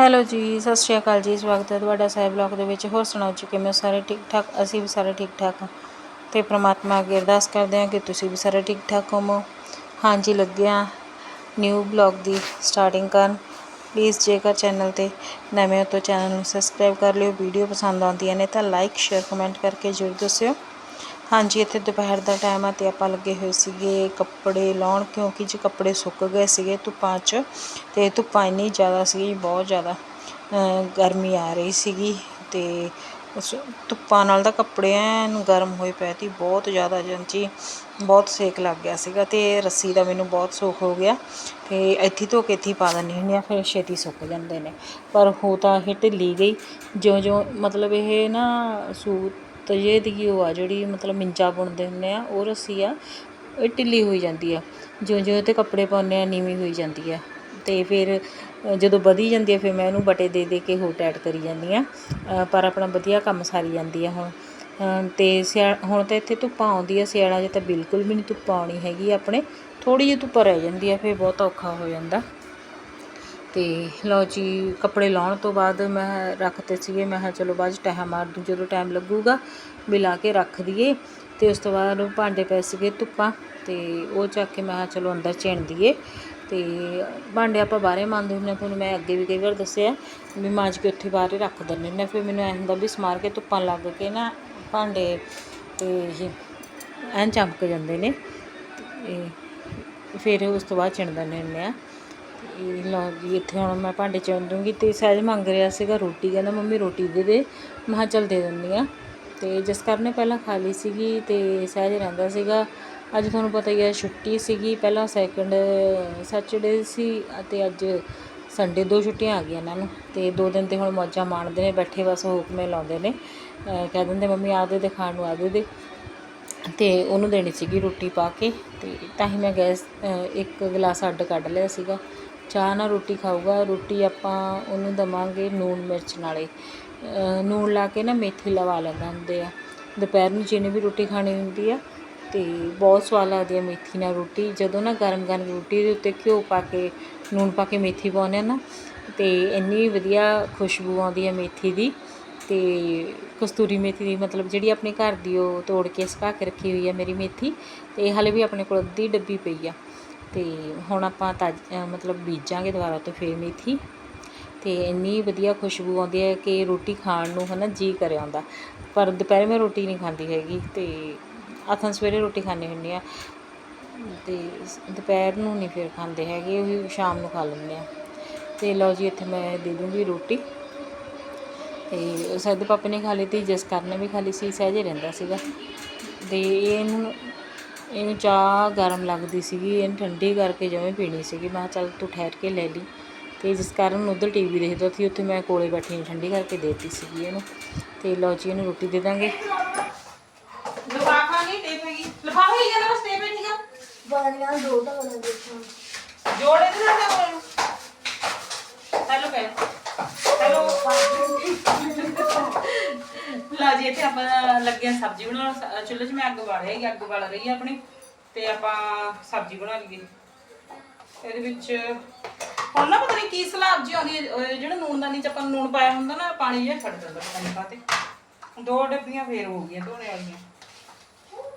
Hello ਜੀ, ਸਤਿ ਸ਼੍ਰੀ ਅਕਾਲ ਜੀ, ਸਵਾਗਤ ਹੈ ਤੁਹਾਡਾ ਸਾਹਿਬ ਬਲੌਗ ਦੇ ਵਿੱਚ। ਹੋਰ ਸੁਣਾਓ ਜੀ, ਕਿਵੇਂ ਹੋ ਸਾਰੇ ਠੀਕ ਠਾਕ? ਅਸੀਂ ਵੀ ਸਾਰੇ ਠੀਕ ਠਾਕ ਹਾਂ। ਤੇ ਪ੍ਰਮਾਤਮਾ ਅੱਗੇ ਅਰਦਾਸ ਕਰਦੇ ਹਾਂ ਕਿ ਤੁਸੀਂ ਵੀ ਸਾਰੇ ਠੀਕ ਠਾਕ ਹੋਵੋ। ਹਾਂਜੀ, ਲੱਗੇ ਹਾਂ ਨਿਊ ਬਲੌਗ ਦੀ ਸਟਾਰਟਿੰਗ ਕਰਨ। ਪਲੀਜ਼ ਜੇਕਰ ਚੈਨਲ ਤੇ ਨਵੇਂ ਹੋ ਤਾਂ ਚੈਨਲ ਨੂੰ ਸਬਸਕ੍ਰਾਈਬ ਕਰ ਲਿਓ। ਵੀਡੀਓ ਪਸੰਦ ਆਉਂਦੀਆਂ ਨੇ ਤਾਂ ਲਾਈਕ ਸ਼ੇਅਰ ਕਮੈਂਟ ਕਰਕੇ ਜ਼ਰੂਰ ਦੱਸਿਓ। ਹਾਂਜੀ, ਇੱਥੇ ਦੁਪਹਿਰ ਦਾ ਟਾਈਮ ਆ ਤੇ ਆਪਾਂ ਲੱਗੇ ਹੋਏ ਸੀਗੇ ਕੱਪੜੇ ਲਾਉਣ, ਕਿਉਂਕਿ ਜੇ ਕੱਪੜੇ ਸੁੱਕ ਗਏ ਸੀਗੇ ਧੁੱਪਾਂ 'ਚ ਤੇ ਧੁੱਪਾਂ ਇੰਨੀ ਜ਼ਿਆਦਾ ਸੀਗੀ, ਬਹੁਤ ਜ਼ਿਆਦਾ ਗਰਮੀ ਆ ਰਹੀ ਸੀਗੀ ਤੇ ਉਸ ਧੁੱਪਾਂ ਨਾਲ ਤਾਂ ਕੱਪੜੇ ਐਨ ਗਰਮ ਹੋਏ ਪਏ ਸੀ, ਬਹੁਤ ਜ਼ਿਆਦਾ ਜੀ ਬਹੁਤ ਸੇਕ ਲੱਗ ਗਿਆ ਸੀਗਾ ਤੇ ਰੱਸੀ ਦਾ ਮੈਨੂੰ ਬਹੁਤ ਸੁੱਖ ਹੋ ਗਿਆ ਤੇ ਇੱਥੇ ਧੋ ਕੇ ਇੱਥੇ ਪਾ ਦਿੰਦੀ ਹੁੰਦੀ ਆ ਫਿਰ ਛੇਤੀ ਸੁੱਕ ਜਾਂਦੇ ਨੇ। ਪਰ ਹੋ ਤਾਂ ਇਹ ਢਿੱਲੀ ਗਈ ਜਿਉਂ ਜਿਉਂ ਮਤਲਬ ਇਹ ਨਾ ਸੂਤ ਜੇ ਦੀ ਉਹ ਆ, ਜਿਹੜੀ ਮਤਲਬ ਮਿੰਚਾ ਬੁਣਦੇ ਹੁੰਦੇ ਆ, ਉਹ ਰੱਸੀ ਆ, ਇਹ ਢਿੱਲੀ ਹੋਈ ਜਾਂਦੀ ਆ। ਜਿਉਂ ਜਿਉਂ ਤੇ ਕੱਪੜੇ ਪਾਉਂਦੇ ਆ, ਨੀਵੀਂ ਹੋਈ ਜਾਂਦੀ ਆ। ਅਤੇ ਫਿਰ ਜਦੋਂ ਵਧੀ ਜਾਂਦੀ ਆ, ਫਿਰ ਮੈਂ ਇਹਨੂੰ ਬਟੇ ਦੇ ਦੇ ਕੇ ਹੋਰ ਟਾਈਟ ਕਰੀ ਜਾਂਦੀ ਆ। ਪਰ ਆਪਣਾ ਵਧੀਆ ਕੰਮ ਸਾਰੀ ਜਾਂਦੀ ਆ ਹੁਣ। ਅਤੇ ਸਿਆ, ਹੁਣ ਤਾਂ ਇੱਥੇ ਧੁੱਪਾਂ ਆਉਂਦੀ ਆ ਸਿਆਲਾਂ 'ਚ ਤਾਂ ਬਿਲਕੁਲ ਵੀ ਨਹੀਂ ਧੁੱਪ ਆਉਣੀ ਹੈਗੀ, ਆਪਣੇ ਥੋੜ੍ਹੀ ਜਿਹੀ ਧੁੱਪ ਰਹਿ ਜਾਂਦੀ ਆ, ਫਿਰ ਬਹੁਤ ਔਖਾ ਹੋ ਜਾਂਦਾ। ਅਤੇ ਲਓ ਜੀ, ਕੱਪੜੇ ਲਾਉਣ ਤੋਂ ਬਾਅਦ ਮੈਂ ਰੱਖਤੇ ਸੀਗੇ, ਮੈਂ ਕਿਹਾ ਚਲੋ ਬਾਅਦ 'ਚ ਟਾਈਮ ਮਾਰ ਦੂੰ, ਜਦੋਂ ਟਾਈਮ ਲੱਗੂਗਾ ਵੀ ਲਾ ਕੇ ਰੱਖ ਦਈਏ। ਅਤੇ ਉਸ ਤੋਂ ਬਾਅਦ ਭਾਂਡੇ ਪਏ ਸੀਗੇ ਧੁੱਪਾਂ ਅਤੇ ਉਹ ਚੱਕ ਕੇ ਮੈਂ ਕਿਹਾ ਚਲੋ ਅੰਦਰ ਚਿਣ ਦਈਏ। ਤੇ ਭਾਂਡੇ ਆਪਾਂ ਬਾਹਰੇ ਮੰਨਦੇ ਹੁੰਦੇ ਹਾਂ ਤੁਹਾਨੂੰ ਮੈਂ ਅੱਗੇ ਵੀ ਕਈ ਵਾਰ ਦੱਸਿਆ ਵੀ ਮਾਂਜ ਕੇ ਉੱਥੇ ਬਾਹਰੇ ਰੱਖ ਦਿੰਦੇ ਹੁੰਦੇ ਹਾਂ। ਫਿਰ ਮੈਨੂੰ ਐਂ ਹੁੰਦਾ ਵੀ ਸਮਾਰ ਕੇ ਧੁੱਪਾਂ ਲੱਗ ਕੇ ਨਾ ਭਾਂਡੇ ਤੇ ਇਹ ਐਨ ਚਮਕ ਜਾਂਦੇ ਨੇ। ਤੇ ਫਿਰ ਉਸ ਤੋਂ ਬਾਅਦ ਚਿਣ ਦਿੰਦੇ ਹੁੰਦੇ ਆ ਤੇ ਲਓ ਜੀ ਇੱਥੇ ਹੁਣ ਮੈਂ ਭਾਂਡੇ ਚੁਣ ਦੂੰਗੀ ਤੇ ਸਹਿਜ ਮੰਗ ਰਿਹਾ ਸੀਗਾ ਰੋਟੀ, ਕਹਿੰਦਾ ਮੰਮੀ ਰੋਟੀ ਦੇ ਦੇ। ਮੈਂ ਚੱਲ ਦੇ ਦਿੰਦੀ ਆ ਤੇ ਜਿਸ ਨੇ ਪਹਿਲਾਂ ਖਾ ਲਈ ਸੀਗੀ ਤੇ ਸਹਿਜ ਰਹਿੰਦਾ ਸੀਗਾ। ਅੱਜ ਤੁਹਾਨੂੰ ਪਤਾ ਹੀ ਹੈ ਛੁੱਟੀ ਸੀਗੀ, ਪਹਿਲਾਂ ਸੈਕੰਡ ਸੈਚਰਡੇ ਸੀ ਅਤੇ ਅੱਜ ਸੰਡੇ ਦੋ ਛੁੱਟੀਆਂ ਆ ਗਈਆਂ ਇਹਨਾਂ ਨੂੰ। ਤੇ ਦੋ ਦਿਨ ਤੇ ਹੁਣ ਮੌਜਾਂ ਮਾਣਦੇ ਨੇ, ਬੈਠੇ ਬਸ ਹੁਕਮੇ ਲਾਉਂਦੇ ਨੇ। ਕਹਿ ਦਿੰਦੇ ਮੰਮੀ ਆ ਦੇ ਖਾਣ ਨੂੰ ਆ ਦੇ ਦੇ। ਤੇ ਉਹਨੂੰ ਦੇਣੀ ਸੀਗੀ ਰੋਟੀ ਪਾ ਕੇ ਤੇ ਤਾਂ ਹੀ ਮੈਂ ਗੈਸ ਇੱਕ ਗਲਾਸ ਅੱਡ ਕੱਢ ਲਿਆ ਸੀਗਾ। ਚਾਹ ਨਾਲ ਰੋਟੀ ਖਾਊਗਾ, ਰੋਟੀ ਆਪਾਂ ਉਹਨੂੰ ਦੇਵਾਂਗੇ ਲੂਣ ਮਿਰਚ ਨਾਲੇ। ਲੂਣ ਲਾ ਕੇ ਨਾ ਮੇਥੀ ਲਵਾ ਲੈਂਦਾ ਹੁੰਦੇ ਆ। ਦੁਪਹਿਰ ਨੂੰ ਜਿਹਨੇ ਵੀ ਰੋਟੀ ਖਾਣੀ ਹੁੰਦੀ ਆ, ਤੇ ਬਹੁਤ ਸਵਾਦ ਲੱਗਦੀ ਆ ਮੇਥੀ ਨਾਲ ਰੋਟੀ। ਜਦੋਂ ਨਾ ਗਰਮ ਗਰਮ ਰੋਟੀ ਦੇ ਉੱਤੇ ਘਿਓ ਪਾ ਕੇ ਲੂਣ ਪਾ ਕੇ ਮੇਥੀ ਪਾਉਂਦੇ ਆ ਨਾ, ਤੇ ਇੰਨੀ ਵਧੀਆ ਖੁਸ਼ਬੂ ਆਉਂਦੀ ਆ ਮੇਥੀ ਦੀ। ਤੇ ਕਸਤੂਰੀ ਮੇਥੀ ਦੀ ਮਤਲਬ ਜਿਹੜੀ ਆਪਣੇ ਘਰ ਦੀ ਉਹ ਤੋੜ ਕੇ ਸੁਕਾ ਕੇ ਰੱਖੀ ਹੋਈ ਆ ਮੇਰੀ ਮੇਥੀ, ਤੇ ਹਾਲੇ ਵੀ ਆਪਣੇ ਕੋਲ ਅੱਧੀ ਡੱਬੀ ਪਈ ਆ। ਤੇ ਹੁਣ ਆਪਾਂ ਤਾਜ ਮਤਲਬ ਬੀਜਾਂਗੇ ਦੁਬਾਰਾ ਤੋਂ ਫੇਰ ਮੇਥੀ। ਤੇ ਇੰਨੀ ਵਧੀਆ ਖੁਸ਼ਬੂ ਆਉਂਦੀ ਹੈ ਕਿ ਰੋਟੀ ਖਾਣ ਨੂੰ ਹਨਾ ਜੀ ਕਰ ਆਉਂਦਾ ਪਰ ਦੁਪਹਿਰੇ ਮੈਂ ਰੋਟੀ ਨਹੀਂ ਖਾਂਦੀ ਹੈਗੀ ਤੇ ਆਥਣ ਸਵੇਰੇ ਰੋਟੀ ਖਾਂਦੇ ਹੁੰਦੀ ਆ ਤੇ ਦੁਪਹਿਰ ਨੂੰ ਨਹੀਂ ਫਿਰ ਖਾਂਦੇ ਹੈਗੇ, ਉਹੀ ਸ਼ਾਮ ਨੂੰ ਖਾ ਲੈਂਦੇ ਆ ਤੇ ਲਓ ਜੀ, ਇੱਥੇ ਮੈਂ ਦੇ ਦੂੰਗੀ ਰੋਟੀ। ਤੇ ਸਦ ਪਾਪੇ ਨੇ ਖਾ ਲਈ ਤੇ ਜਿਸ ਕਰਨੇ ਵੀ ਖਾ ਲਈ ਸੀ, ਸਹਿਜੇ ਰਹਿੰਦਾ ਸੀਗਾ। ਤੇ ਇਹਨੂੰ ਇਹਨੂੰ ਚਾਹ ਗਰਮ ਲੱਗਦੀ ਸੀਗੀ ਇਹਨੂੰ ਠੰਡੀ ਕਰਕੇ ਜਿਵੇਂ ਪੀਣੀ ਸੀਗੀ। ਮੈਂ ਕਿਹਾ ਚੱਲ ਤੂੰ ਠਹਿਰ ਕੇ ਲੈ ਲਈ। ਤੇ ਜਿਸ ਕਾਰਨ ਉਧਰ ਟੀਵੀ ਦੇਖਦਾ ਸੀ ਉੱਥੇ ਮੈਂ ਕੋਲੇ ਬੈਠੀ ਨੂੰ ਠੰਡੀ ਕਰਕੇ ਦੇਤੀ ਸੀਗੀ ਇਹਨੂੰ। ਤੇ ਲਓ ਜੀ ਇਹਨੂੰ ਰੋਟੀ ਦੇ ਦਾਂਗੇ। ਲਿਫਾਫਾ ਨਹੀਂ ਟੇਪ ਹੈਗੀ। ਲਿਫਾਫਾ ਹੀ ਜਾਂਦਾ ਬਸ ਟੇਪ ਨਹੀਂ ਗਾ? ਬਾਲੀਆਂ ਦੋ ਤਾਂ ਬਣਾ ਦੇਖਾਂ ਜੋੜੇ ਦੇ ਨਾਲ ਕੋਲ ਨੂੰ ਹੈਲੋ। ਕਹਿ ਹੈਲੋ ਲਾ ਜੀ, ਇੱਥੇ ਆਪਾਂ ਲੱਗੇ ਸਬਜ਼ੀ ਬਣਾਉਣ। ਸ- ਚੁੱਲ੍ਹੇ 'ਚ ਮੈਂ ਅੱਗ ਬਾਲ ਰਹੀ, ਅੱਗ ਬਾਲ ਰਹੀ ਆ ਆਪਣੀ, ਤੇ ਆਪਾਂ ਸਬਜ਼ੀ ਬਣਾ ਲਈਏ। ਇਹਦੇ ਵਿੱਚ ਹੁਣ ਨਾ ਪਤਾ ਨਹੀਂ ਕੀ ਸਲਾਬ ਜੀ ਆਉਂਦੀ ਹੈ ਉਹ ਜਿਹੜਾ ਨੂਨ ਦਾ ਆਪਾਂ ਨੂਨ ਪਾਇਆ ਹੁੰਦਾ ਨਾ, ਪਾਣੀ ਜਿਹਾ ਛੱਡ ਦਿੰਦਾ ਪਤਾ ਨਹੀਂ ਕਾਤੇ ਦੋ ਡੱਬੀਆਂ ਫੇਰ ਹੋ ਗਈਆਂ ਧੋਣੇ ਵਾਲੀਆਂ।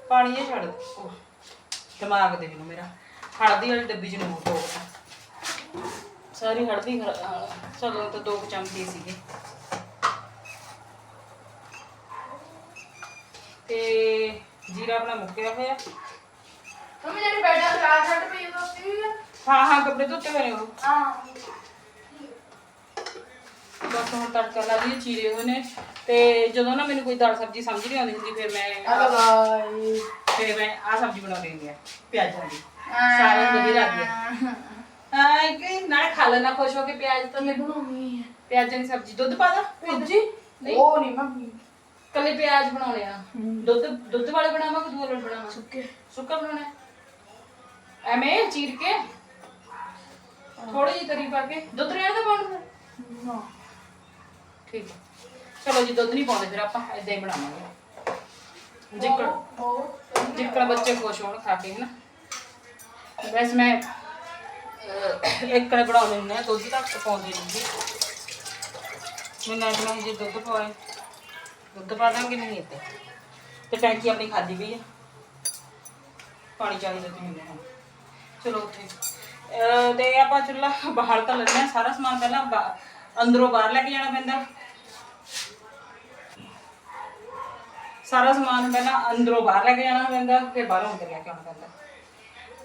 ਪਾਣੀ ਇਹ ਛੱਡ ਉਹ ਦਿਮਾਗ ਦੇ ਮੈਨੂੰ ਮੇਰਾ। ਹਲਦੀ ਵਾਲੀ ਡੱਬੀ ਚ ਨੂਰ ਤੋੜਦਾ ਸਾਰੀ ਹਲਦੀ ਖਰਾ- ਅਹ ਚਲੋ ਤਾਂ ਦੋ ਕੁ ਚਮਚੇ ਸੀਗੇ। ਤੇ ਜੀਰਾ ਆਪਣਾ ਮੁੱਕਿਆ ਹੋਇਆ। ਮੰਮੀ ਜਿਹੜੇ ਬੈਠਾ ਰਾਤ ਛੱਡ ਪਈ ਉਹ ਹਾਂ ਹਾਂ ਕੱਪੜੇ ਧੋਤੇ ਹੋਏ ਨੇ ਉਹ। ਹਾਂ। ਬਸ ਹੁਣ ਤੜਕਾ ਲਾ ਲਈਏ ਚੀਰੇ ਹੋਏ ਨੇ। ਤੇ ਜਦੋਂ ਨਾ ਮੈਨੂੰ ਕੋਈ ਦਾਲ ਸਬਜ਼ੀ ਸਮਝ ਨਹੀਂ ਆਉਂਦੀ ਹੁੰਦੀ ਫਿਰ ਮੈਂ ਬਾਈ ਫਿਰ ਮੈਂ ਆ ਸਬਜ਼ੀ ਬਣਾ ਲੈਂਦੀ ਆ ਪਿਆਜ਼ਾਂ ਦੀ ਸਾਰਿਆਂ ਨੂੰ ਵਧੀਆ ਲੱਗਦੀ ਆ। ਹਾਂ ਕਿ ਨਾਲ ਖਾ ਲੈਣਾ ਖੁਸ਼ ਹੋ ਕੇ ਪਿਆਜ਼ ਤਾਂ ਮੈਨੂੰ ਬਣਾਉਣੀ ਹੈ ਪਿਆਜ਼ਾਂ ਦੀ ਸਬਜ਼ੀ ਦੁੱਧ ਪਾ ਦਾਂ ਭੁੱਜੀ ਨਹੀਂ ਉਹ ਨਹੀਂ ਮੰਮੀ। ਕੱਲੇ ਪਿਆਜ਼ ਬਣਾਉਣੇ ਆ। ਦੁੱਧ ਦੁੱਧ ਵਾਲੇ ਬਣਾਵਾਂ ਕਿ ਦੂਏ ਵਾਲੇ ਬਣਾਵਾਂ? ਸੁੱਕੇ। ਸੁੱਕਾ ਬਣਾਉਣਾ ਹੈ? ਐਵੇਂ ਚੀਰ ਕੇ ਥੋੜੀ ਜਿਹੀ ਤਰੀ ਪਾ ਕੇ। ਦੁੱਧ ਰਹਿਣ ਦਾ ਪਾਉਣਾ ਫਿਰ? ਨਾ ਠੀਕ ਹੈ। ਚਲੋ ਜੀ ਦੁੱਧ ਨਹੀਂ ਪਾਉਂਦੇ ਫਿਰ ਆਪਾਂ ਇਦਾਂ ਹੀ ਬਣਾਵਾਂਗੇ। ਜਿੱਕੜ ਬਹੁਤ ਜਿੱਕੜ ਬੱਚੇ ਖੁਸ਼ ਹੋਣ ਖਾ ਕੇ ਹਨਾ ਵੈਸੇ ਮੈਂ ਅਹ, ਇੱਕ ਕੜੇ ਬਣਾਉਂਦੇ ਹੁੰਦੇ ਆ ਦੁੱਧ ਤੱਕ ਪਾਉਂਦੇ ਨਹੀਂ ਮੈਂ ਨਾਲ ਮੈਂ ਜੇ ਦੁੱਧ ਪਵਾਏ। ਦੁੱਧ ਪਾ ਦਾਂਗੇ ਨਹੀਂ ਇੱਥੇ। ਤੇ ਟੈਂਕੀ ਆਪਣੀ ਖਾਦੀ ਪਈ ਹੈ ਪਾਣੀ ਚਾਹੀਦਾ ਤੇ ਮੈਨੂੰ ਹੁਣ ਚਲੋ ਉੱਥੇ। ਤੇ ਆਪਾਂ ਚੁੱਲ੍ਹਾ ਬਾਹਰ ਤਾਂ ਲੈਂਦੇ ਸਾਰਾ ਸਮਾਨ ਪਹਿਲਾਂ ਅੰਦਰੋਂ ਬਾਹਰ ਲੈ ਕੇ ਜਾਣਾ ਪੈਂਦਾ। ਸਾਰਾ ਸਮਾਨ ਪਹਿਲਾਂ ਅੰਦਰੋਂ ਬਾਹਰ ਲੈ ਕੇ ਜਾਣਾ ਪੈਂਦਾ, ਫਿਰ ਬਾਹਰੋਂ ਅੰਦਰ ਲੈ ਕੇ ਆਉਣਾ ਪੈਂਦਾ।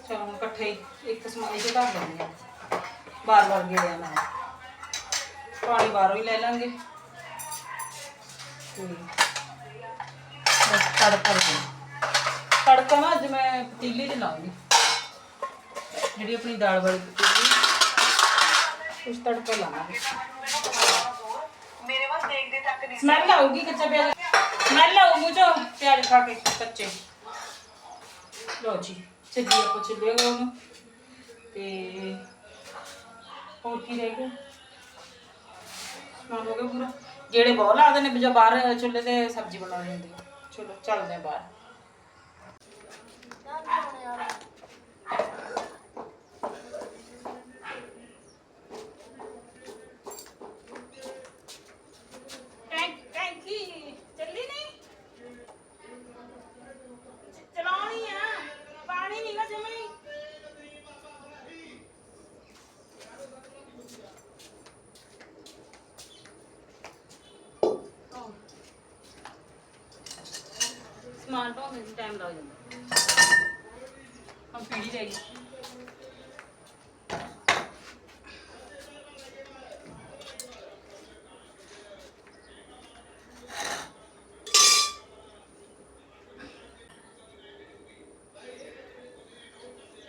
ਚਲੋ ਹੁਣ ਇਕੱਠੇ ਹੀ ਇੱਕ ਸਮਾਨ ਇਹ ਧਰ ਲੈਂਦੇ ਹਾਂ। ਬਾਰ ਬਾਰ ਗੇੜਿਆ ਨਾਲ। ਪਾਣੀ ਬਾਹਰੋਂ ਹੀ ਲੈ ਲਾਂਗੇ। ਤੇ ਬਸ ਤੜਕਾ ਲਾਉਣਾ। ਤੜਕਾ ਨਾ ਅੱਜ ਮੈਂ ਪਤੀਲੇ 'ਚ ਲਾਉਂਗੀ ਜਿਹੜੀ ਆਪਣੀ ਦਾਲ ਵਾਲੀ ਪਤੀਲੀ। ਉਸ ਤੜਕਾ ਲਾਵਾਂਗੇ। ਸਮੈਲ ਆਊਗੀ ਕੱਚਾ ਪਿਆਜ਼? ਸਮੈਲ ਆਊ ਮੂੰਹ ਚੋਂ ਪਿਆਜ਼ ਖਾ ਕੇ ਕੱਚੇ। ਲੋ ਜੀ ਚੱਲੀਏ ਆਪਾਂ ਚੱਲੀਏ ਉਹਨੂੰ। ਤੇ ਹੋਰ ਕੀ ਰਹਿ ਗਿਆ? ਸਮਾਨ ਹੋ ਗਿਆ ਪੂਰਾ? ਜਿਹੜੇ ਬਹੁਤ ਲਾਦੇ ਨੇ, ਜਾਂ ਬਾਹਰ ਚੁੱਲ੍ਹੇ ਤੇ ਸਬਜ਼ੀ ਬਣਾਉਣੀ ਲੈਂਦੇ ਆ। ਚਲੋ, ਚੱਲਦੇ ਆ ਬਾਹਰ ਟੈਂਕ ਟੈਂਕੀ ਚੱਲੀ ਨਹੀਂ ਚ- ਚਲਾਉਣੀ ਆ ਪਾਣੀ ਨਹੀਂਗਾ ਜਮੇ ਸਮਾਨ ਪਾਉਣ ਨੂੰ ਟਾਈਮ ਲੱਗ ਜਾਂਦਾ। ਹੁਣ ਪੀੜੀ ਰਹਿ ਗਈ।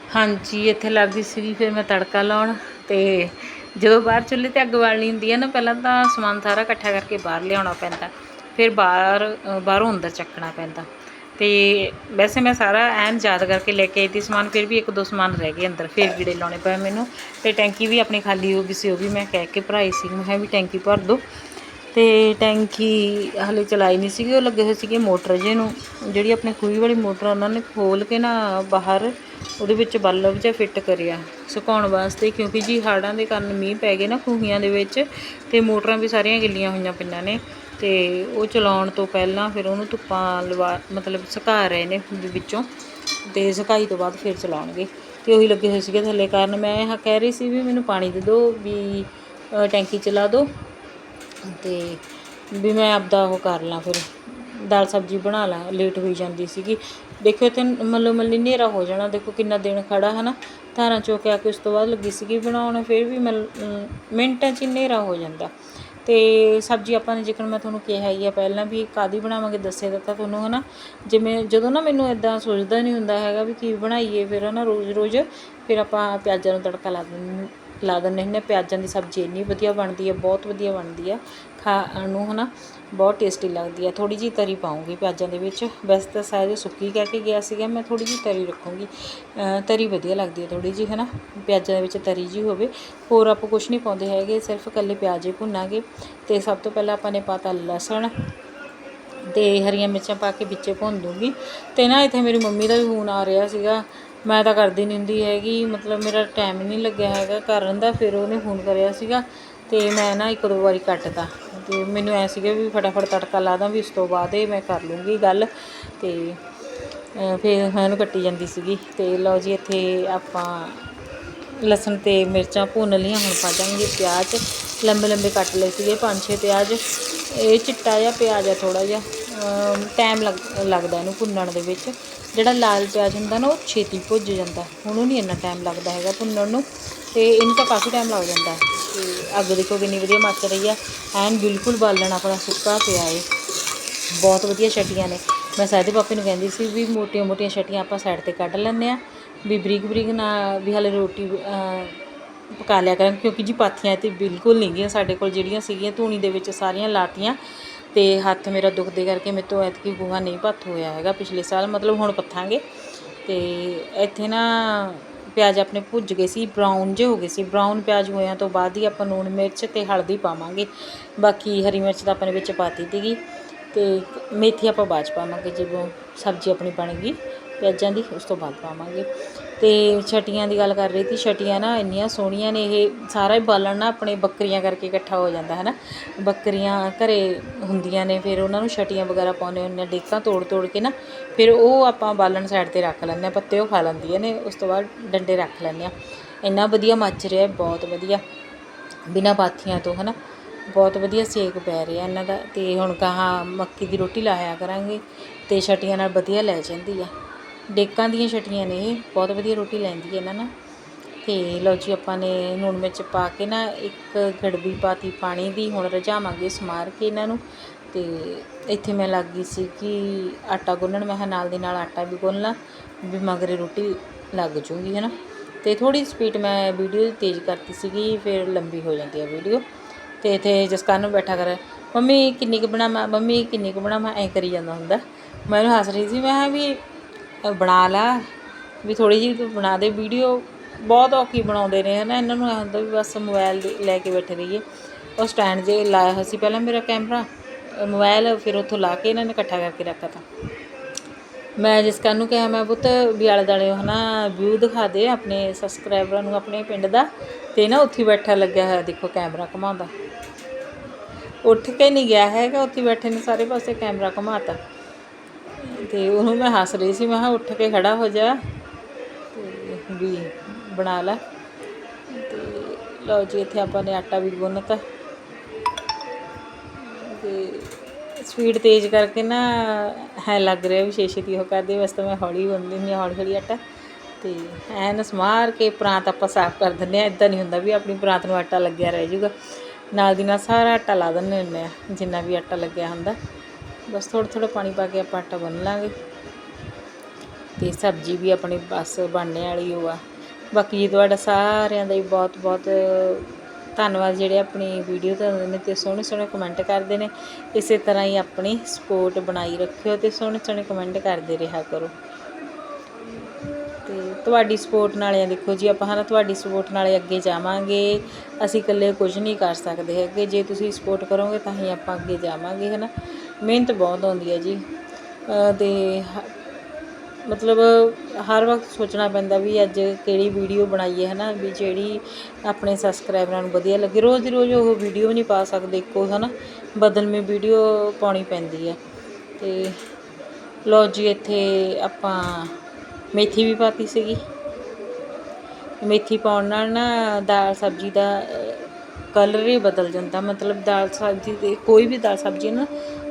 ਹਾਂਜੀ, ਇੱਥੇ ਲੱਗਦੀ ਸੀਗੀ, ਫਿਰ ਮੈਂ ਤੜਕਾ ਲਾਉਣ ਤੇ ਜਦੋਂ ਬਾਹਰ ਚੁੱਲ੍ਹੇ ਤੇ ਅੱਗ ਬਾਲਣੀ ਹੁੰਦੀ ਹੈ ਨਾ, ਪਹਿਲਾਂ ਤਾਂ ਸਮਾਨ ਸਾਰਾ ਇਕੱਠਾ ਕਰਕੇ ਬਾਹਰ ਲਿਆਉਣਾ ਪੈਂਦਾ। ਫਿਰ ਬਾਹਰ ਬਾਹਰੋਂ ਅੰਦਰ ਚੱਕਣਾ ਪੈਂਦਾ। ਤੇ ਵੈਸੇ ਮੈਂ ਸਾਰਾ ਐਨ ਯਾਦ ਕਰਕੇ ਲੈ ਕੇ ਆਈ ਤੀ ਸਮਾਨ, ਫਿਰ ਵੀ ਇੱਕ ਦੋ ਸਮਾਨ ਰਹਿ ਗਏ ਅੰਦਰ, ਫਿਰ ਗੀੜੇ ਲਾਉਣੇ ਪਏ ਮੈਨੂੰ। ਤੇ ਟੈਂਕੀ ਵੀ ਆਪਣੀ ਖਾਲੀ ਹੋ ਗਈ ਸੀ, ਉਹ ਵੀ ਮੈਂ ਕਹਿ ਕੇ ਭਰਾਈ ਸੀ, ਮੈਂ ਕਿਹਾ ਵੀ ਟੈਂਕੀ ਭਰ ਦਿਓ ਤੇ ਟੈਂਕੀ ਹਲੇ ਚਲਾਈ ਨਹੀਂ ਸੀਗੀ, ਉਹ ਲੱਗੇ ਹੋਏ ਸੀਗੇ ਮੋਟਰ ਜੇ ਨੂੰ, ਜਿਹੜੀ ਆਪਣੇ ਖੂਹੀ ਵਾਲੀ ਮੋਟਰ ਉਹਨਾਂ ਨੇ ਖੋਲ ਕੇ ਨਾ ਬਾਹਰ ਉਹਦੇ ਵਿੱਚ ਬਲਬ ਜਿਹਾ ਫਿੱਟ ਕਰਿਆ, ਸੁਕਾਉਣ ਵਾਸਤੇ, ਕਿਉਂਕਿ ਜੀ ਹਾੜਾਂ ਦੇ ਕਾਰਨ ਮੀਂਹ ਪੈ ਗਏ ਨਾ ਖੂਹੀਆਂ ਦੇ ਵਿੱਚ, ਤੇ ਮੋਟਰਾਂ ਵੀ ਸਾਰੀਆਂ ਗਿੱਲੀਆਂ ਹੋਈਆਂ ਪਈਆਂ ਨੇ। ਤੇ ਉਹ ਚਲਾਉਣ ਤੋਂ ਪਹਿਲਾਂ ਫਿਰ ਉਹਨੂੰ ਧੁੱਪਾਂ ਲਵਾ, ਮਤਲਬ ਸੁਕਾ ਰਹੇ ਨੇ ਵੀ ਵਿੱਚੋਂ ਤੇ ਸੁਕਾਈ ਤੋਂ ਬਾਅਦ ਫਿਰ ਚਲਾਉਣਗੇ। ਤੇ ਉਹੀ ਲੱਗੇ ਹੋਏ ਸੀਗੇ ਥੱਲੇ ਕਾਰਨ ਮੈਂ ਇਹ ਕਹਿ ਰਹੀ ਸੀ ਵੀ ਮੈਨੂੰ ਪਾਣੀ ਦੇ ਦਿਓ ਵੀ ਟੈਂਕੀ ਚਲਾ ਦਿਓ ਤੇ ਵੀ ਮੈਂ ਆਪਦਾ ਉਹ ਕਰ ਲਾਂ ਫਿਰ, ਦਾਲ ਸਬਜ਼ੀ ਬਣਾ ਲਾਂ, ਲੇਟ ਹੋਈ ਜਾਂਦੀ ਸੀਗੀ। ਦੇਖੋ ਇੱਥੇ ਮੱਲੋ ਮੱਲੀ ਹਨੇਰਾ ਹੋ ਜਾਣਾ, ਦੇਖੋ ਕਿੰਨਾ ਦਿਨ ਖੜਾ ਨਾ ਧਾਰਾਂ 'ਚੋਂ ਕੇ ਆ ਕੇ ਉਸ ਤੋਂ ਬਾਅਦ ਲੱਗੀ ਸੀਗੀ ਬਣਾਉਣ, ਫਿਰ ਵੀ ਮਿੰਟਾਂ 'ਚ ਹੀ ਹਨੇਰਾ ਹੋ ਜਾਂਦਾ। ਅਤੇ ਸਬਜ਼ੀ ਆਪਾਂ ਨੇ ਜੇਕਰ ਮੈਂ ਤੁਹਾਨੂੰ ਕਿਹਾ ਹੀ ਆ ਪਹਿਲਾਂ ਵੀ ਕਾਦੀ ਬਣਾਵਾਂਗੇ, ਦੱਸੇ ਤਾਂ ਤੁਹਾਨੂੰ ਹੈ ਨਾ ਜਿਵੇਂ ਜਦੋਂ ਨਾ ਮੈਨੂੰ ਇਦਾਂ ਸੋਚਦਾ ਨਹੀਂ ਹੁੰਦਾ ਹੈਗਾ ਵੀ ਕੀ ਬਣਾਈਏ, ਫਿਰ ਹੈ ਨਾ ਰੋਜ਼ ਰੋਜ਼ ਫਿਰ ਆਪਾਂ ਪਿਆਜ਼ਾਂ ਨੂੰ ਤੜਕਾ ਲਾ ਦਿੰਦੇ ਲਾ ਦਿੰਦੇ ਹੁੰਦੇ ਹਾਂ। ਪਿਆਜ਼ਾਂ ਦੀ ਸਬਜ਼ੀ ਇੰਨੀ ਵਧੀਆ ਬਣਦੀ ਹੈ ਬਹੁਤ ਵਧੀਆ ਬਣਦੀ ਆ ਖਾਣ ਨੂੰ ਹੈ ਨਾ ਬਹੁਤ ਟੇਸਟੀ ਲੱਗਦੀ ਹੈ ਥੋੜ੍ਹੀ ਜਿਹੀ ਤਰੀ ਪਾਉਂਗੀ ਪਿਆਜ਼ਾਂ ਦੇ ਵਿੱਚ। ਵੈਸੇ ਤਾਂ ਸਾਰੇ ਸੁੱਕੀ ਕਹਿ ਕੇ ਗਿਆ ਸੀਗਾ, ਮੈਂ ਥੋੜ੍ਹੀ ਜਿਹੀ ਤਰੀ ਰੱਖੂੰਗੀ। ਤਰੀ ਵਧੀਆ ਲੱਗਦੀ ਹੈ ਥੋੜ੍ਹੀ ਜਿਹੀ ਹੈ ਨਾ ਪਿਆਜ਼ਾਂ ਦੇ ਵਿੱਚ ਤਰੀ ਜੀ ਹੋਵੇ। ਹੋਰ ਆਪਾਂ ਕੁਝ ਨਹੀਂ ਪਾਉਂਦੇ ਹੈਗੇ, ਸਿਰਫ ਇਕੱਲੇ ਪਿਆਜ਼ ਹੀ ਭੁੰਨਾਂਗੇ। ਤੇ ਸਭ ਤੋਂ ਪਹਿਲਾਂ ਆਪਾਂ ਨੇ ਪਾਤਾ ਲਸਣ ਤੇ ਹਰੀਆਂ ਮਿਰਚਾਂ ਪਾ ਕੇ ਵਿੱਚੇ ਭੁੰਨ ਦੂੰਗੀ। ਤੇ ਨਾ ਇੱਥੇ ਮੇਰੀ ਮੰਮੀ ਦਾ ਵੀ ਫੋਨ ਆ ਰਿਹਾ ਸੀਗਾ। ਮੈਂ ਤਾਂ ਕਰਦੀ ਨਹੀਂ ਹੁੰਦੀ ਹੈਗੀ, ਮਤਲਬ ਮੇਰਾ ਟਾਈਮ ਨਹੀਂ ਲੱਗਿਆ ਹੈਗਾ। ਕਰਨ ਦਾ ਫਿਰ ਉਹਨੇ ਫੋਨ ਕਰਿਆ ਸੀਗਾ। ਤੇ ਮੈਂ ਨਾ ਇੱਕ ਦੋ ਵਾਰੀ ਕੱਟਤਾ। ਤੇ ਮੈਨੂੰ ਐ ਸੀਗਾ ਵੀ ਫਟਾਫਟ ਤੜਕਾ ਲਾ ਦਾਂ ਵੀ ਉਸ ਤੋਂ ਬਾਅਦ ਇਹ ਮੈਂ ਕਰ ਲੂੰਗੀ ਗੱਲ ਤੇ ਫਿਰ ਇਹਨੂੰ ਕੱਟੀ ਜਾਂਦੀ ਸੀਗੀ ਤੇ ਲਓ ਜੀ ਇੱਥੇ ਆਪਾਂ ਲਸਣ ਤੇ ਮਿਰਚਾਂ ਭੁੰਨ ਲਈਆਂ, ਹੁਣ ਪਾ ਦਾਂਗੇ ਪਿਆਜ਼। ਲੰਬੇ ਲੰਬੇ ਕੱਟ ਲਏ ਸੀਗੇ ਪੰਜ ਛੇ ਪਿਆਜ਼। ਇਹ ਚਿੱਟਾ ਜਿਹਾ ਪਿਆਜ਼ ਆ ਥੋੜਾ ਜਿਹਾ ਟਾਈਮ ਲੱਗਦਾ ਇਹਨੂੰ ਭੁੰਨਣ ਦੇ ਵਿੱਚ। ਜਿਹੜਾ ਲਾਲ ਪਿਆਜ਼ ਹੁੰਦਾ ਨਾ, ਉਹ ਛੇਤੀ ਭੁੱਜ ਜਾਂਦਾ। ਉਹਨੂੰ ਨਹੀਂ ਇੰਨਾ ਟਾਈਮ ਲੱਗਦਾ ਹੈਗਾ ਭੁੰਨਣ ਨੂੰ ਤੇ ਇਹਨੂੰ ਤਾਂ ਕਾਫੀ ਟਾਈਮ ਲੱਗ ਜਾਂਦਾ। ਤੇ ਅੱਗ ਦੇਖੋ ਕਿੰਨੀ ਵਧੀਆ ਮੱਚ ਰਹੀ ਆ। ਐਨ ਬਿਲਕੁਲ ਬਾਲਣ ਆਪਣਾ ਸੁੱਕਾ ਪਿਆ ਏ। ਬਹੁਤ ਵਧੀਆ ਛਟੀਆਂ ਨੇ। ਮੈਂ ਸਾਦੇ ਪਾਪੇ ਨੂੰ ਕਹਿੰਦੀ ਸੀ ਵੀ ਮੋਟੀਆਂ ਮੋਟੀਆਂ ਛਟੀਆਂ ਆਪਾਂ ਸਾਈਡ ਤੇ ਕੱਢ ਲੈਂਦੇ ਆ। ਵੀ ਬਰੀਕ ਬਰੀਕ ਨਾ ਵੀ ਹਲੇ ਰੋਟੀ ਪਕਾ ਲਿਆ ਕਰਾਂ ਕਿਉਂਕਿ ਜੀ ਪਾਥੀਆਂ ਤੇ ਬਿਲਕੁਲ ਨਹੀਂ ਗਈਆਂ ਸਾਡੇ ਕੋਲ ਜਿਹੜੀਆਂ ਸੀਗੀਆਂ। ਧੂਣੀ ਦੇ ਵਿੱਚ ਸਾਰੀਆਂ ਲਾਤੀਆਂ ਤੇ ਹੱਥ ਮੇਰਾ ਦੁਖਦੇ ਕਰਕੇ ਮੇਰੇ ਤੋਂ ਐਤਕੀ ਗੋਹਾ ਨਹੀਂ ਪੱਥ ਹੋਇਆ ਹੈਗਾ। ਪਿਛਲੇ ਸਾਲ ਮਤਲਬ ਹੁਣ ਪੱਥਾਂਗੇ। ਤੇ ਇੱਥੇ ਨਾ ਪਿਆਜ਼ ਆਪਣੇ ਭੁੱਜ ਗਏ ਸੀ ਬਰਾਊਨ ਜੇ ਹੋ ਗਏ ਸੀ। ਬਰਾਊਨ ਪਿਆਜ਼ ਹੋਇਆਂ ਤੋਂ ਬਾਅਦ ਹੀ ਆਪਾਂ ਲੂਣ ਮਿਰਚ ਤੇ ਹਲਦੀ ਪਾਵਾਂਗੇ। ਬਾਕੀ ਹਰੀ ਮਿਰਚ ਤਾਂ ਆਪਾਂ ਨੇ ਵਿੱਚ ਪਾਤੀ ਸੀਗੀ ਤੇ ਮੇਥੀ ਆਪਾਂ ਬਾਅਦ ਪਾਵਾਂਗੇ ਜਦੋਂ ਸਬਜ਼ੀ ਆਪਣੀ ਬਣ ਗਈ, ਪਿਆਜ਼ਾਂ ਦੀ, ਉਸ ਤੋਂ ਬਾਅਦ ਪਾਵਾਂਗੇ। ਅਤੇ ਛਟੀਆਂ ਦੀ ਗੱਲ ਕਰ ਰਹੀ ਸੀ, ਛਟੀਆਂ ਨਾ ਇੰਨੀਆਂ ਸੋਹਣੀਆਂ ਨੇ, ਇਹ ਸਾਰਾ ਹੀ ਬਾਲਣ ਨਾ ਆਪਣੇ ਬੱਕਰੀਆਂ ਕਰਕੇ ਇਕੱਠਾ ਹੋ ਜਾਂਦਾ ਹੈ ਨਾ ਬੱਕਰੀਆਂ ਘਰੇ ਹੁੰਦੀਆਂ ਨੇ, ਫਿਰ ਉਹਨਾਂ ਨੂੰ ਛਟੀਆਂ ਵਗੈਰਾ ਪਾਉਂਦੇ ਹੁੰਦੇ ਆ, ਡੇਕਾਂ ਤੋੜ ਤੋੜ ਕੇ ਨਾ, ਫਿਰ ਉਹ ਆਪਾਂ ਬਾਲਣ ਸਾਈਡ ਤੇ ਰੱਖ ਲੈਂਦੇ ਆ, ਪੱਤੇ ਉਹ ਖਾ ਲੈਂਦੀਆਂ ਨੇ, ਉਸ ਤੋਂ ਬਾਅਦ ਡੰਡੇ ਰੱਖ ਲੈਂਦੇ ਆ। ਇੰਨਾ ਵਧੀਆ ਮੱਚ ਰਿਹਾ, ਬਹੁਤ ਵਧੀਆ, ਬਿਨਾਂ ਪਾਥੀਆਂ ਤੋਂ ਹੈ ਨਾ ਬਹੁਤ ਵਧੀਆ ਸੇਕ ਪੈ ਰਿਹਾ ਇਹਨਾਂ ਦਾ ਅਤੇ ਹੁਣ ਕਹਾ ਮੱਕੀ ਦੀ ਰੋਟੀ ਲਾਇਆ ਕਰਾਂਗੇ ਅਤੇ ਛਟੀਆਂ ਨਾਲ ਵਧੀਆ ਲੈ ਜਾਂਦੀ ਆ। ਡੇਕਾਂ ਦੀਆਂ ਛਟੀਆਂ ਨੇ ਇਹ ਬਹੁਤ ਵਧੀਆ ਰੋਟੀ ਲੈਂਦੀ ਹੈ ਇਹਨਾਂ ਨਾਲ। ਤੇ ਲਓ ਜੀ, ਆਪਾਂ ਨੇ ਲੂਣ ਮਿਰਚ ਪਾ ਕੇ ਨਾ ਇੱਕ ਗੜਬੀ ਪਾਤੀ ਪਾਣੀ ਦੀ, ਹੁਣ ਰਝਾਵਾਂਗੇ ਸਮਾਰ ਕੇ ਇਹਨਾਂ ਨੂੰ। ਤੇ ਇੱਥੇ ਮੈਂ ਲੱਗ ਗਈ ਸੀ ਕਿ ਆਟਾ ਗੁੰਨਣ, ਮੈਂ ਕਿਹਾ ਨਾਲ ਦੀ ਨਾਲ ਆਟਾ ਵੀ ਗੁੰਨ ਲਾਂ, ਵੀ ਮਗਰੇ ਰੋਟੀ ਲੱਗ ਜੂਗੀ ਹੈ ਨਾ ਤੇ ਥੋੜੀ ਸਪੀਡ ਮੈਂ ਵੀਡੀਓ ਤੇਜ਼ ਕਰਤੀ ਸੀਗੀ, ਫਿਰ ਲੰਬੀ ਹੋ ਜਾਂਦੀ ਹੈ ਵੀਡੀਓ। ਤੇ ਇੱਥੇ ਜਸਕਰਨ ਨੂੰ ਬੈਠਾ ਕਰ, ਮੰਮੀ, ਕਿੰਨੀ ਕੁ ਬਣਾਵਾਂ ਮੰਮੀ, ਕਿੰਨੀ ਕੁ ਬਣਾਵਾਂ ਐਂ ਕਰੀ ਜਾਂਦਾ ਹੁੰਦਾ। ਮੈਨੂੰ ਹੱਸ ਰਹੀ ਸੀ, ਮੈਂ ਕਿਹਾ ਵੀ ਬਣਾ ਲਾ। ਵੀ ਥੋੜੀ ਜਿਹੀ ਤੂੰ ਬਣਾ ਦੇ ਵੀਡੀਓ। ਬਹੁਤ ਔਖੀ ਬਣਾਉਂਦੇ ਨੇ ਹਨਾ, ਇਹਨਾਂ ਨੂੰ ਐਂ ਹੁੰਦਾ ਵੀ ਬਸ ਮੋਬਾਈਲ ਲੈ ਕੇ ਬੈਠੇ ਰਹੀਏ। ਉਹ ਸਟੈਂਡ ਜੇ ਲਾਇਆ ਹੋਇਆ ਸੀ ਪਹਿਲਾਂ ਮੇਰਾ ਕੈਮਰਾ ਮੋਬਾਈਲ ਫਿਰ ਉੱਥੋਂ ਲਾ ਕੇ ਇਹਨਾਂ ਨੇ ਇਕੱਠਾ ਕਰਕੇ ਰੱਖਾ ਤਾ। ਮੈਂ ਜਿਸ ਨੂੰ ਕਿਹਾ, ਮੈਂ ਪੁੱਤ ਵੀ ਆਲੇ ਦੁਆਲੇ ਹਨਾ ਵਿਊ ਦਿਖਾ ਦੇ ਆਪਣੇ ਸਬਸਕ੍ਰਾਈਬਰਾਂ ਨੂੰ, ਆਪਣੇ ਪਿੰਡ ਦਾ। ਤੇ ਨਾ ਉੱਥੇ ਹੀ ਬੈਠਾ ਲੱਗਿਆ ਹੋਇਆ, ਦੇਖੋ ਕੈਮਰਾ ਘੁਮਾਉਂਦਾ। ਉੱਠ ਕੇ ਨਹੀਂ ਗਿਆ ਹੈਗਾ, ਉੱਥੇ ਹੀ ਬੈਠੇ ਨੇ ਸਾਰੇ ਪਾਸੇ ਕੈਮਰਾ ਘੁਮਾਤਾ। ਤੇ ਉਹਨੂੰ ਮੈਂ ਹੱਸ ਰਹੀ ਸੀ, ਮੈਂ ਕਿਹਾ ਉੱਠ ਕੇ ਖੜਾ ਹੋ ਜਾ ਤੇ ਵੀ ਬਣਾ ਲੈ। ਤੇ ਲਓ ਜੀ, ਇੱਥੇ ਆਪਾਂ ਨੇ ਆਟਾ ਵੀ ਗੁੰਨਤਾ। ਤੇ ਸਪੀਡ ਤੇਜ਼ ਕਰਕੇ ਨਾ ਹੈ ਲੱਗ ਰਿਹਾ ਵੀ ਛੇਤੀ ਉਹ ਕਰਦੇ ਬਸ ਤਾਂ ਮੈਂ ਹੌਲੀ ਗੁੰਨਦੀ ਹੁੰਦੀ ਹਾਂ, ਹੌਲੀ ਹੌਲੀ ਆਟਾ। ਤੇ ਐਨ ਸਮਾਰ ਕੇ ਪ੍ਰਾਂਤ ਆਪਾਂ ਸਾਫ਼ ਕਰ ਦਿੰਦੇ ਆ ਇਦਾਂ ਨਹੀਂ ਹੁੰਦਾ ਵੀ ਆਪਣੀ ਪ੍ਰਾਂਤ ਨੂੰ ਆਟਾ ਲੱਗਿਆ ਰਹਿ ਜਾਊਗਾ। ਨਾਲ ਦੀ ਨਾਲ ਸਾਰਾ ਆਟਾ ਲਾ ਦਿੰਦੇ ਹੁੰਦੇ ਆ ਜਿੰਨਾ ਵੀ ਆਟਾ ਲੱਗਿਆ ਹੁੰਦਾ। ਬਸ ਥੋੜ੍ਹਾ ਥੋੜ੍ਹਾ ਪਾਣੀ ਪਾ ਕੇ ਆਪਾਂ ਆਟਾ ਗੁੰਨ ਲਾਂਗੇ ਤੇ ਸਬਜ਼ੀ ਵੀ ਆਪਣੀ ਬਸ ਬਣਨੇ ਵਾਲੀ ਓ ਆ। ਬਾਕੀ ਜੀ ਤੁਹਾਡਾ ਸਾਰਿਆਂ ਦਾ ਹੀ ਬਹੁਤ ਬਹੁਤ ਧੰਨਵਾਦ ਜਿਹੜੇ ਆਪਣੀ ਵੀਡੀਓ ਤੇ ਨੇ ਤੇ ਸੋਹਣੇ ਸੋਹਣੇ ਕਮੈਂਟ ਕਰਦੇ ਨੇ। ਇਸੇ ਤਰ੍ਹਾਂ ਹੀ ਆਪਣੀ ਸਪੋਰਟ ਬਣਾਈ ਰੱਖਿਓ ਤੇ ਸੋਹਣੇ ਸੋਹਣੇ ਕਮੈਂਟ ਕਰਦੇ ਰਿਹਾ ਕਰੋ। ਤੇ ਤੁਹਾਡੀ ਸਪੋਰਟ ਨਾਲ ਆ ਦੇਖੋ ਜੀ, ਆਪਾਂ ਹਨਾ ਤੁਹਾਡੀ ਸਪੋਰਟ ਨਾਲ ਅੱਗੇ ਜਾਵਾਂਗੇ। ਅਸੀਂ ਇਕੱਲੇ ਕੁਝ ਨਹੀਂ ਕਰ ਸਕਦੇ ਹੈਗੇ। ਜੇ ਤੁਸੀਂ ਸਪੋਰਟ ਕਰੋਗੇ ਤਾਂ ਹੀ ਆਪਾਂ ਅੱਗੇ ਜਾਵਾਂਗੇ, ਹਨਾ। ਮਿਹਨਤ ਬਹੁਤ ਆਉਂਦੀ ਹੈ ਜੀ। ਅਤੇ ਮਤਲਬ ਹਰ ਵਕਤ ਸੋਚਣਾ ਪੈਂਦਾ ਵੀ ਅੱਜ ਕਿਹੜੀ ਵੀਡੀਓ ਬਣਾਈਏ ਨਾ ਵੀ ਜਿਹੜੀ ਆਪਣੇ ਸਬਸਕ੍ਰਾਈਬਰਾਂ ਨੂੰ ਵਧੀਆ ਲੱਗੇ। ਰੋਜ਼ ਦੀ ਰੋਜ਼ ਉਹ ਵੀਡੀਓ ਨਹੀਂ ਪਾ ਸਕਦੇ ਇੱਕੋ ਹੈ ਨਾ ਬਦਲਵੇਂ ਵੀਡੀਓ ਪਾਉਣੀ ਪੈਂਦੀ ਹੈ। ਤੇ ਲਓ ਜੀ, ਇੱਥੇ ਆਪਾਂ ਮੇਥੀ ਵੀ ਪਾਤੀ ਸੀਗੀ। ਮੇਥੀ ਪਾਉਣ ਨਾਲ ਨਾ ਦਾਲ ਸਬਜ਼ੀ ਦਾ ਕਲਰ ਹੀ ਬਦਲ ਜਾਂਦਾ। ਮਤਲਬ ਦਾਲ ਸਬਜ਼ੀ ਤੇ ਕੋਈ ਵੀ ਦਾਲ ਸਬਜ਼ੀ ਨਾ,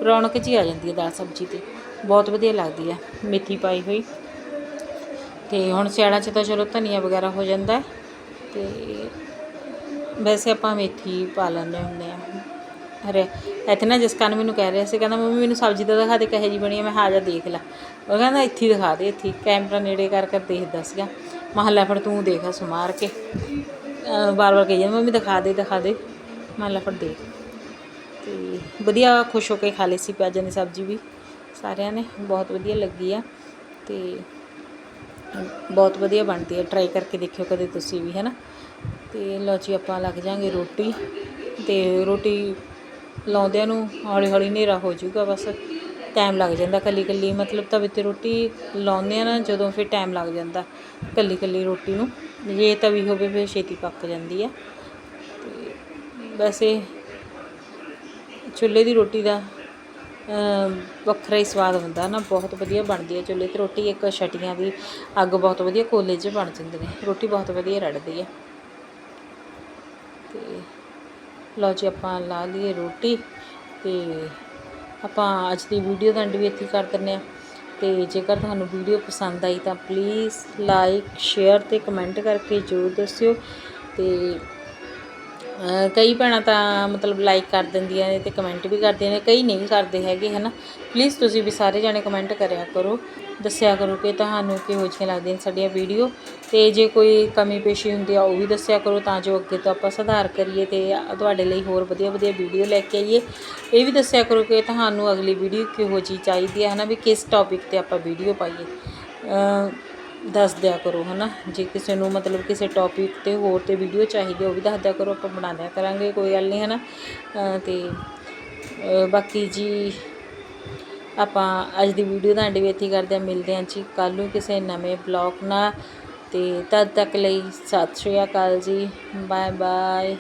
ਰੌਣਕ ਜਿਹੀ ਆ ਜਾਂਦੀ ਹੈ ਦਾਲ ਸਬਜ਼ੀ ਤੇ। ਬਹੁਤ ਵਧੀਆ ਲੱਗਦੀ ਹੈ, ਮੇਥੀ ਪਾਈ ਹੋਈ। ਤੇ ਹੁਣ ਸਿਆਲਾਂ 'ਚ ਤਾਂ ਚਲੋ ਧਨੀਆ ਵਗੈਰਾ ਹੋ ਜਾਂਦਾ ਹੈ। ਤੇ ਵੈਸੇ ਆਪਾਂ ਮੇਥੀ ਪਾ ਲੈਂਦੇ ਹੁੰਦੇ ਆ ਅਰੇ, ਇੱਥੇ ਨਾ ਜਿਸ ਕਾਰਨ ਮੈਨੂੰ ਕਹਿ ਰਿਹਾ ਸੀ, ਕਹਿੰਦਾ, ਮੰਮੀ, ਮੈਨੂੰ ਸਬਜ਼ੀ ਤਾਂ ਦਿਖਾ ਦੇ, ਕਹੇ ਜੀ ਬਣੀ ਮੈਂ ਕਿਹਾ, ਆ ਜਾ ਦੇਖ ਲੈ। ਉਹ ਕਹਿੰਦਾ, ਇੱਥੇ ਹੀ ਦਿਖਾ ਦੇ, ਇੱਥੇ ਕੈਮਰਾ ਨੇੜੇ ਕਰ ਕਰ ਦੇਖਦਾ ਸੀਗਾ। ਮੈਂ ਕਿਹਾ, ਲੈ ਤੂੰ ਦੇਖ ਆ ਸਮਾਰ ਕੇ। ਵਾਰ ਵਾਰ ਕਹੀ ਜਾਂਦਾ, ਮੰਮੀ ਦਿਖਾ ਦੇ ਦਿਖਾ ਦੇ। ਮੈਂ ਕਿਹਾ ਲੈ ਫੜ ਤੇ ਵਧੀਆ ਖੁਸ਼ ਹੋ ਕੇ ਖਾ ਲਈ ਸੀ ਪਿਆਜ਼ਾਂ ਦੀ ਸਬਜ਼ੀ ਵੀ। ਸਾਰਿਆਂ ਨੇ, ਬਹੁਤ ਵਧੀਆ ਲੱਗੀ ਆ। ਤੇ ਬਹੁਤ ਵਧੀਆ ਬਣਦੀ ਹੈ ਟਰਾਈ ਕਰਕੇ ਦੇਖਿਓ ਕਦੇ ਤੁਸੀਂ ਵੀ ਹੈ ਨਾ ਤੇ ਲਓ ਜੀ, ਆਪਾਂ ਲੱਗ ਜਾਾਂਗੇ ਰੋਟੀ। ਤੇ ਰੋਟੀ ਲਾਉਂਦਿਆਂ ਨੂੰ ਹੌਲੀ ਹੌਲੀ ਹਨੇਰਾ ਹੋ ਜਾਊਗਾ, ਬਸ। ਟਾਈਮ ਲੱਗ ਜਾਂਦਾ ਕੱਲੀ ਕੱਲੀ ਮਤਲਬ ਤਵੇ ਤੇ ਰੋਟੀ ਲਾਉਂਦੇ ਆ ਨਾ, ਜਦੋਂ ਫਿਰ ਟਾਈਮ ਲੱਗ ਜਾਂਦਾ ਕੱਲੀ ਕੱਲੀ ਰੋਟੀ ਨੂੰ। ਜੇ ਤਵੀ ਹੋਵੇ ਫਿਰ ਛੇਤੀ ਪੱਕ ਜਾਂਦੀ ਆ। ਤੇ ਵੈਸੇ ਚੁੱਲ੍ਹੇ ਦੀ ਰੋਟੀ ਦਾ ਵੱਖਰਾ ਹੀ ਸਵਾਦ ਹੁੰਦਾ ਨਾ, ਬਹੁਤ ਵਧੀਆ ਬਣਦੀ ਹੈ ਚੁੱਲ੍ਹੇ 'ਤੇ ਰੋਟੀ, ਇੱਕ ਛਟੀਆਂ ਦੀ ਅੱਗ ਬਹੁਤ ਵਧੀਆ ਕੋਲੇ 'ਚ ਬਣ ਜਾਂਦੇ ਨੇ, ਰੋਟੀ ਬਹੁਤ ਵਧੀਆ ਰੜਦੀ ਹੈ ਤੇ ਲਓ ਜੀ, ਆਪਾਂ ਲਾ ਲਈਏ ਰੋਟੀ, ਤੇ ਆਪਾਂ ਅੱਜ ਦੀ ਵੀਡੀਓ ਦਾ ਐਂਡ ਵੀ ਇੱਥੇ ਕਰ ਦਿੰਦੇ ਆ। ਅਤੇ ਜੇਕਰ ਤੁਹਾਨੂੰ ਵੀਡੀਓ ਪਸੰਦ ਆਈ ਤਾਂ ਪਲੀਜ਼ ਲਾਈਕ ਸ਼ੇਅਰ ਅਤੇ ਕਮੈਂਟ ਕਰਕੇ ਜ਼ਰੂਰ ਦੱਸਿਓ ਅਤੇ ਕਈ ਭੈਣਾਂ ਤਾਂ ਮਤਲਬ ਲਾਈਕ ਕਰ ਦਿੰਦੀਆਂ ਨੇ ਅਤੇ ਕਮੈਂਟ ਵੀ ਕਰਦੀਆਂ ਨੇ, ਕਈ ਨਹੀਂ ਕਰਦੇ ਹੈਗੇ ਹੈ ਨਾ ਪਲੀਜ਼ ਤੁਸੀਂ ਵੀ ਸਾਰੇ ਜਾਣੇ ਕਮੈਂਟ ਕਰਿਆ ਕਰੋ। ਦੱਸਿਆ ਕਰੋ ਕਿ ਤੁਹਾਨੂੰ ਕਿਹੋ ਜਿਹੀਆਂ ਲੱਗਦੀਆਂ ਨੇ ਸਾਡੀਆਂ ਵੀਡੀਓ ਤੇ ਜੇ ਕੋਈ ਕਮੀ ਪੇਸ਼ੀ ਹੁੰਦੀ ਆ, ਉਹ ਵੀ ਦੱਸਿਆ ਕਰੋ ਤਾਂ ਜੋ ਅੱਗੇ ਤੋਂ ਆਪਾਂ ਸੁਧਾਰ ਕਰੀਏ ਤੇ ਤੁਹਾਡੇ ਲਈ ਹੋਰ ਵਧੀਆ ਵਧੀਆ ਵੀਡੀਓ ਲੈ ਕੇ ਆਈਏ। ਇਹ ਵੀ ਦੱਸਿਆ ਕਰੋ ਕਿ ਤੁਹਾਨੂੰ ਅਗਲੀ ਵੀਡੀਓ ਕਿਹੋ ਜਿਹੀ ਚਾਹੀਦੀ ਹੈ ਹਨਾ? ਵੀ ਕਿਸ ਟੌਪਿਕ ਤੇ ਆਪਾਂ ਵੀਡੀਓ ਪਾਈਏ। ਦੱਸ ਦਿਆ ਕਰੋ ਨਾ ਜੇ ਕਿਸੇ ਨੂੰ ਮਤਲਬ ਕਿਸੇ ਟੌਪਿਕ ਤੇ ਹੋਰ ਤੇ ਵੀਡੀਓ ਚਾਹੀਦੀ ਉਹ ਵੀ ਦੱਸ ਦਿਆ ਕਰੋ, ਆਪਾਂ ਬਣਾ ਦਿਆ ਕਰਾਂਗੇ, ਕੋਈ ਗੱਲ ਨਹੀਂ ਹੈ ਨਾ ਅਤੇ ਬਾਕੀ ਜੀ, ਆਪਾਂ ਅੱਜ ਦੀ ਵੀਡੀਓ ਦਾ ਐਂਡ ਵੀ ਇੱਥੇ ਕਰਦੇ ਹਾਂ, ਮਿਲਦੇ ਹਾਂ ਜੀ ਕੱਲ੍ਹ ਨੂੰ ਕਿਸੇ ਨਵੇਂ ਬਲੌਗ ਨਾਲ। ਅਤੇ ਤਦ ਤੱਕ ਲਈ ਸਤਿ ਸ਼੍ਰੀ ਅਕਾਲ ਜੀ ਬਾਏ ਬਾਏ